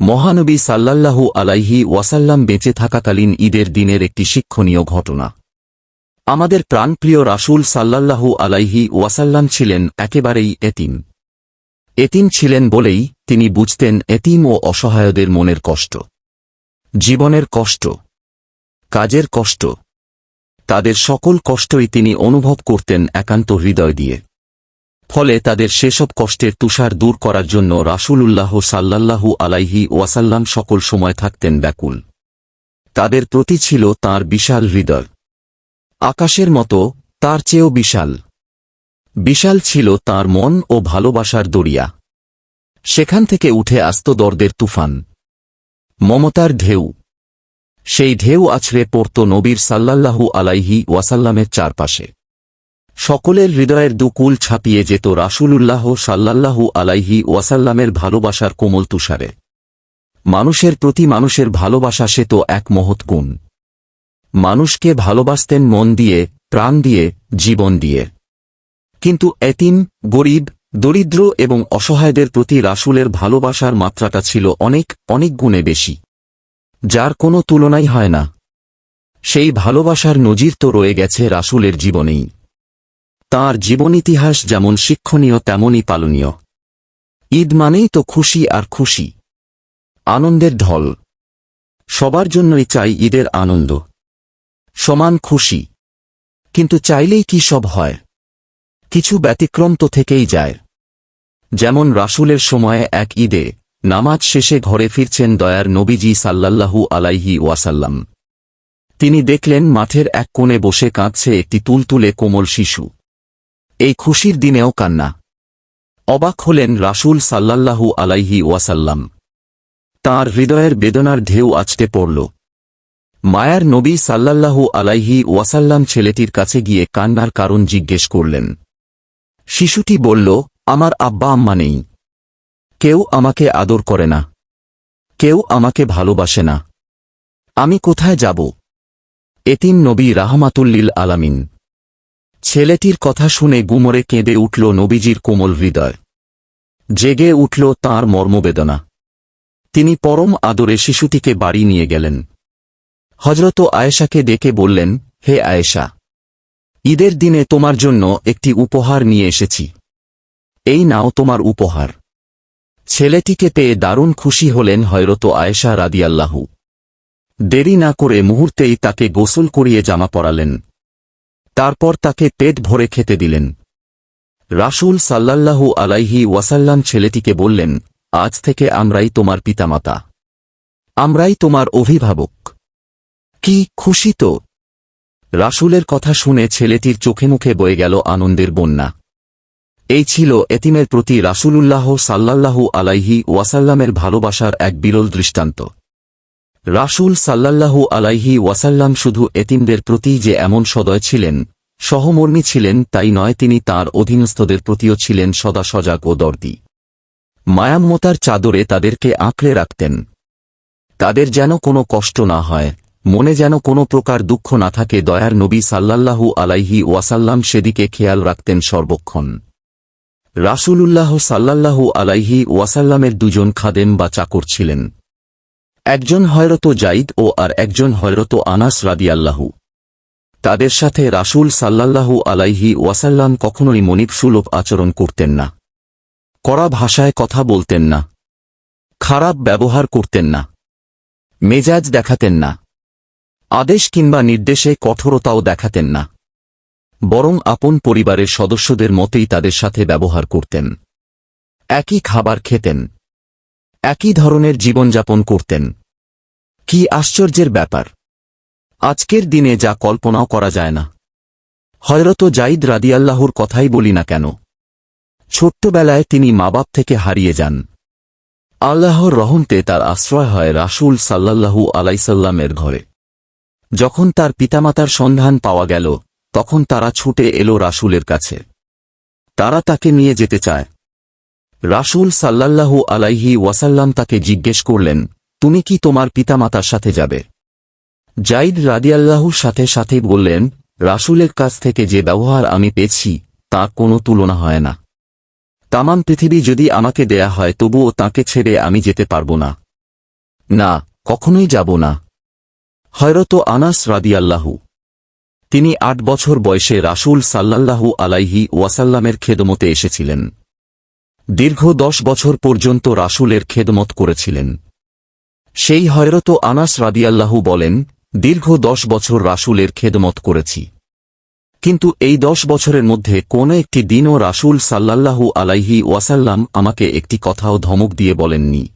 মহানবী সাল্লাল্লাহু আলাইহি ওয়াসাল্লাম বেঁচে থাকাকালীন ঈদের দিনের একটি শিক্ষণীয় ঘটনা। আমাদের প্রাণপ্রিয় রাসূল সাল্লাল্লাহু আলাইহি ওয়াসাল্লাম ছিলেন একেবারেই এতিম। এতিম ছিলেন বলেই তিনি বুঝতেন এতিম ও অসহায়দের মনের কষ্ট। জীবনের কষ্ট। কাজের কষ্ট। তাদের সকল কষ্টই তিনি অনুভব করতেন একান্ত হৃদয় দিয়ে। ফলে তাদের সেসব কষ্টের তুষার দূর করার জন্য রাসূলুল্লাহ সাল্লাল্লাহু আলাইহি ওয়াসাল্লাম সকল সময় থাকতেন ব্যাকুল। তাদের প্রতি ছিল তার বিশাল হৃদয়। আকাশের মতো, তার চেয়েও বিশাল। বিশাল ছিল তার মন ও ভালোবাসার দরিয়া। সেখান থেকে উঠে আসত দর্দের তুফান। মমতার ঢেউ। সেই ঢেউ আছড়ে পড়ত নবীর সাল্লাল্লাহু আলাইহি ওয়াসাল্লামের চারপাশে। সকলের হৃদয়ের দুকুল ছাপিয়ে যেত রাসূলুল্লাহ সাল্লাল্লাহু আলাইহি ওয়াসাল্লামের ভালোবাসার কোমল তুষারে। মানুষের প্রতি মানুষের ভালোবাসা সে তো এক মহৎ গুণ। মানুষকে ভালোবাসতেন মন দিয়ে, প্রাণ দিয়ে, জীবন দিয়ে। কিন্তু এতিম, গরিব, দরিদ্র এবং অসহায়দের প্রতি রাসূলের ভালোবাসার মাত্রাটা ছিল অনেক অনেক গুণে বেশি। যার কোনো তুলনাই হয় না। সেই ভালোবাসার নজির তো রয়ে গেছে রাসূলের জীবনেই। তাঁর জীবনীতিহাস যেমন শিক্ষণীয়, তেমনই পালনীয়। ঈদ মানেই তো খুশি আর খুশি। আনন্দের ঢল। সবার জন্যই চাই ঈদের আনন্দ। সমান খুশি। কিন্তু চাইলেই কি সব হয়? কিছু ব্যতিক্রম তো থেকেই যায়। যেমন রাসূলের সময়ে এক ঈদে নামাজ শেষে ঘরে ফিরছেন দয়ার নবীজি সাল্লাল্লাহু আলাইহি ওয়াসাল্লাম। তিনি দেখলেন মাঠের এক কোণে বসে কাঁদছে একটি তুলতুলে কোমল শিশু। এই খুশির দিনেও কান্না। অবাক হলেন রাসূল সাল্লাল্লাহু আলাইহি ওয়াসাল্লাম। তাঁর হৃদয়ের বেদনার ঢেউ আছটে পড়ল। মায়ার নবী সাল্লাল্লাহু আলাইহি ওয়াসাল্লাম ছেলেটির কাছে গিয়ে কান্নার কারণ জিজ্ঞেস করলেন। শিশুটি বলল, আমার আব্বা আম্মা নেই। কেউ আমাকে আদর করে না। কেউ আমাকে ভালোবাসে না। আমি কোথায় যাব? এতিম নবী রাহমাতুল্লিল আলামিন। ছেলেটির কথা শুনে গুমরে কেঁদে উঠল নবীজির কোমল হৃদয়। জেগে উঠল তাঁর মর্মবেদনা। তিনি পরম আদরে শিশুটিকে বাড়ি নিয়ে গেলেন। হজরত আয়েশাকে ডেকে বললেন, হে আয়েশা, ঈদের দিনে তোমার জন্য একটি উপহার নিয়ে এসেছি। এই নাও তোমার উপহার। ছেলেটিকে পেয়ে দারুণ খুশি হলেন হয়রত আয়েশা রাদিয়াল্লাহু। দেরি না করে মুহূর্তেই তাকে গোসল করিয়ে জামা পরালেন। তারপর তাকে পেট ভরে খেতে দিলেন। রাসূল সাল্লাল্লাহু আলাইহি ওয়াসাল্লাম ছেলেটিকে বললেন, আজ থেকে আমরাই তোমার পিতামাতা। আমরাই তোমার অভিভাবক। কি খুশি তো? রাসূলের কথা শুনে ছেলেটির চোখে মুখে বয়ে গেল আনন্দের বন্যা। এই ছিল এতিমের প্রতি রাসূলুল্লাহ সাল্লাল্লাহু আলাইহি ওয়াসাল্লামের ভালোবাসার এক বিরল দৃষ্টান্ত। রাসূল সাল্লাল্লাহু আলাইহি ওয়াসাল্লাম শুধু এতিমদের প্রতি যে এমন সদয় ছিলেন, সহমর্মী ছিলেন, তাই নয় তিনি তার অধীনস্থদের প্রতিও ছিলেন সদা সজাগ ও দর্দি। মায়ামমতার চাদরে তাদেরকে আঁকড়ে রাখতেন। তাদের যেন কোনো কষ্ট না হয়, মনে যেন কোনো প্রকার দুঃখ না থাকে, দয়ার নবী সাল্লাল্লাহু আলাইহি ওয়াসাল্লাম সেদিকে খেয়াল রাখতেন সর্বক্ষণ। রাসূলুল্লাহ সাল্লাল্লাহু আলাইহি ওয়াসাল্লামের দুজন খাদেম বা চাকর ছিলেন। একজন হয়রত জাইদ ও আর একজন হয়রত আনাস রাদিয়াল্লাহু। তাদের সাথে রাসূল সাল্লাল্লাহু আলাইহি ওয়াসাল্লাম কখনোই মনিবসুলভ আচরণ করতেন না। কড়া ভাষায় কথা বলতেন না। খারাপ ব্যবহার করতেন না। মেজাজ দেখাতেন না। আদেশ কিংবা নির্দেশে কঠোরতাও দেখাতেন না। বরং আপন পরিবারের সদস্যদের মতেই তাদের সাথে ব্যবহার করতেন। একই খাবার খেতেন। একই ধরনের জীবনযাপন করতেন। কি আশ্চর্যের ব্যাপার। আজকের দিনে যা কল্পনাও করা যায় না। হয়রত জাইদ রাদিয়াল্লাহুর কথাই বলি না কেন। ছোট্টবেলায় তিনি মা বাপ থেকে হারিয়ে যান। আল্লাহর রহমতে তার আশ্রয় হয় রাসূল সাল্লাল্লাহু আলাইসাল্লামের ঘরে। যখন তার পিতামাতার সন্ধান পাওয়া গেল, তখন তারা ছুটে এলো রাসুলের কাছে। তারা তাকে নিয়ে যেতে চায়। রাসূল সাল্লাল্লাহু আলাইহি ওয়াসাল্লাম তাকে জিজ্ঞেস করলেন তুমি কি তোমার পিতামাতার সাথে যাবে? জাইদ রাদিয়াল্লাহুর সাথে সাথে বললেন, রাসূলের কাছ থেকে যে ব্যবহার আমি পেয়েছি, তার কোনো তুলনা হয় না। তামাম পৃথিবী যদি আমাকে দেয়া হয়, তবুও তাকে ছেড়ে আমি যেতে পারব না। না, কখনোই যাব না। হয়রত আনাস রাদিয়াল্লাহু। তিনি আট বছর বয়সে রাসূল সাল্লাল্লাহু আলাইহি ওয়াসাল্লামের খেদমতে এসেছিলেন। দীর্ঘ দশ বছর পর্যন্ত রাসূলের খেদমত করেছিলেন। সেই হয়রত আনাস রাদিয়াল্লাহু বলেন, দীর্ঘ দশ বছর রাসূলের খেদমত করেছি। কিন্তু এই দশ বছরের মধ্যে কোন একটি দিনও রাসূল সাল্লাল্লাহু আলাইহি ওয়াসাল্লাম আমাকে একটি কথাও ধমক দিয়ে বলেননি।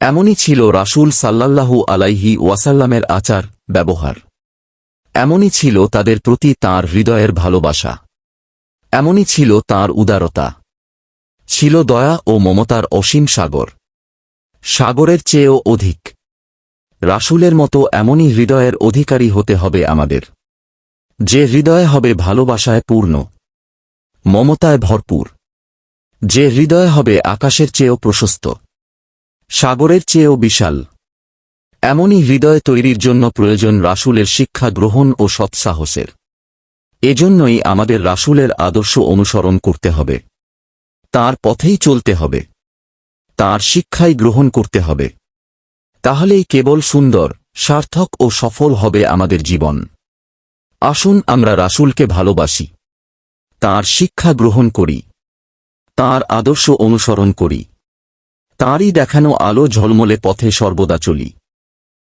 এমনই ছিল রাসূল সাল্লাল্লাহু আলাইহি ওয়াসাল্লামের আচার, ব্যবহার। এমনই ছিল তাদের প্রতি তার হৃদয়ের ভালোবাসা। এমনই ছিল তার উদারতা। ছিল দয়া ও মমতার অসীম সাগর। সাগরের চেয়েও অধিক। রাসূলের মতো এমনই হৃদয়ের অধিকারী হতে হবে আমাদের। যে হৃদয় হবে ভালোবাসায় পূর্ণ, মমতায় ভরপুর। যে হৃদয় হবে আকাশের চেয়েও প্রশস্ত, সাগরের চেয়েও বিশাল। এমনই হৃদয় তৈরির জন্য প্রয়োজন রাসূলের শিক্ষা গ্রহণ ও সৎসাহসের। এজন্যই আমাদের রাসূলের আদর্শ অনুসরণ করতে হবে। তার পথেই চলতে হবে। তার শিক্ষাই গ্রহণ করতে হবে। তাহলেই কেবল সুন্দর, সার্থক ও সফল হবে আমাদের জীবন। আসুন আমরা রাসুলকে ভালোবাসি। তার শিক্ষা গ্রহণ করি। তার আদর্শ অনুসরণ করি। তাঁরই দেখানো আলো ঝলমলে পথে সর্বদা চলি।